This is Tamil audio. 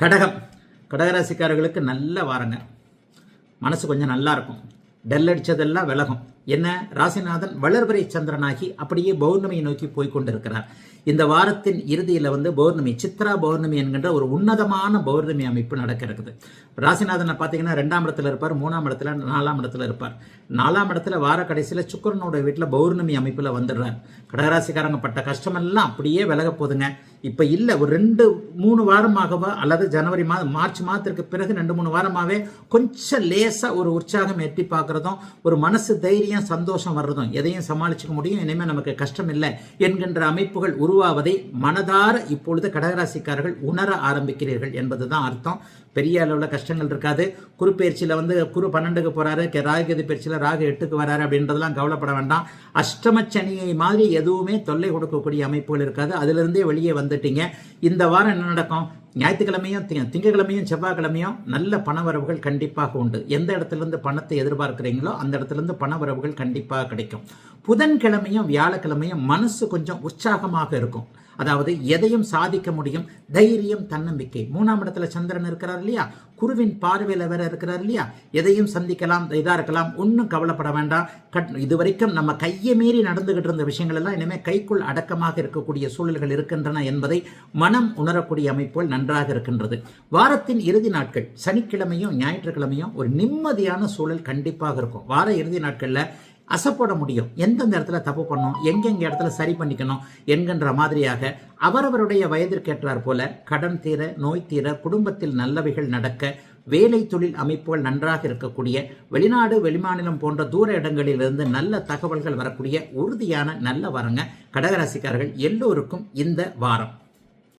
கடகம். கடகராசிக்காரர்களுக்கு நல்ல வாரங்க. மனசு கொஞ்சம் நல்லா இருக்கும். டெல் அடித்ததெல்லாம் விலகும். என்ன? ராசிநாதன் வளர்வரை சந்திரனாகி அப்படியே பௌர்ணமியை நோக்கி போய் கொண்டிருக்கிறார். இந்த வாரத்தின் இறுதியில் வந்து பௌர்ணமி சித்ரா பௌர்ணமி என்கின்ற ஒரு உன்னதமான பௌர்ணமி அமைப்பு நடக்க இருக்குது ராசிநாதனை பார்த்தீங்கன்னா ரெண்டாம் இடத்துல இருப்பார் மூணாம் இடத்துல நாலாம் இடத்துல இருப்பார். நாலாம் இடத்துல வார கடைசியில் சுக்கரனோட வீட்டில் பௌர்ணமி அமைப்பில் வந்துடுறார். கடகராசிக்காரங்க பட்ட கஷ்டமெல்லாம் அப்படியே விலக போதுங்க இப்போ இல்லை ஒரு ரெண்டு மூணு வாரமாகவோ அல்லது ஜனவரி மாதம் மார்ச் மாதத்திற்கு பிறகு ரெண்டு மூணு வாரமாகவே கொஞ்சம் லேசாக ஒரு உற்சாகம் எட்டி பார்க்குறதும் ஒரு மனசு தைரியம் சந்தோஷம் வர்றதும் எதையும் சமாளிச்சுக்க முடியும் இனிமேல் நமக்கு கஷ்டம் இல்லை என்கின்ற அமைப்புகள் உருவாவதை மனதார இப்பொழுது கடகராசிக்காரர்கள் உணர ஆரம்பிக்கிறீர்கள் என்பதுதான் அர்த்தம். பெரிய அளவில் கஷ்டங்கள் இருக்காது. குரு பயிற்சியில் வந்து குரு பன்னெண்டுக்கு போகிறாரு ராகுகதி பயிற்சியில் ராகு எட்டுக்கு வராரு அப்படின்றதெல்லாம் கவலைப்பட வேண்டாம். அஷ்டமச்சனியை மாதிரி எதுவுமே தொல்லை கொடுக்கக்கூடிய அமைப்புகள் இருக்காது. அதிலிருந்தே வெளியே வந்து வந்துட்டீங்க இந்த வாரம் என்ன நடக்கும்? ஞாயிற்றுக்கிழமையும் திங்கக்கிழமையும் செவ்வாய்க்கிழமையும் நல்ல பணவரவுகள் கண்டிப்பாக உண்டு. எந்த இடத்துலேருந்து பணத்தை எதிர்பார்க்குறீங்களோ அந்த இடத்துலேருந்து பணவரவுகள் கண்டிப்பாக கிடைக்கும். புதன்கிழமையும் வியாழக்கிழமையும் மனசு கொஞ்சம் உற்சாகமாக இருக்கும். அதாவது எதையும் சாதிக்க முடியும். தைரியம் தன்னம்பிக்கை. மூணாம் இடத்துல சந்திரன் இருக்கிறார் இல்லையா? குருவின் பார்வையில் வேற இருக்கிறார் இல்லையா? எதையும் சந்திக்கலாம் இதாக இருக்கலாம் ஒன்றும் கவலைப்பட வேண்டாம். கட் இது வரைக்கும் நம்ம கையை மீறி நடந்துகிட்டு இருந்த விஷயங்கள் எல்லாம் இனிமேல் கைக்குள் அடக்கமாக இருக்கக்கூடிய சூழல்கள் இருக்கின்றன என்பதை மனம் உணரக்கூடிய அமைப்புகள் நன்றாக இருக்கின்றது. வாரத்தின் இறுதி நாட்கள் சனிக்கிழமையும் ஞாயிற்றுக்கிழமையும் ஒரு நிம்மதியான சூழல் கண்டிப்பாக இருக்கும். வார இறுதி நாட்களில் அசைப்பட முடியும். எந்தெந்த இடத்துல தப்பு பண்ணணும் எங்கெங்க இடத்துல சரி பண்ணிக்கணும் என்கின்ற மாதிரியாக அவரவருடைய வயதிற்கேற்றார் போல கடன் தீர நோய் தீர குடும்பத்தில் நல்லவைகள் நடக்க வேலை தொழில் அமைப்புகள் நன்றாக இருக்கக்கூடிய வெளிநாடு வெளிமாநிலம் போன்ற தூர இடங்களிலிருந்து நல்ல தகவல்கள் வரக்கூடிய உறுதியான நல்ல வரங்க கடகராசிக்காரர்கள் எல்லோருக்கும் இந்த வாரம்.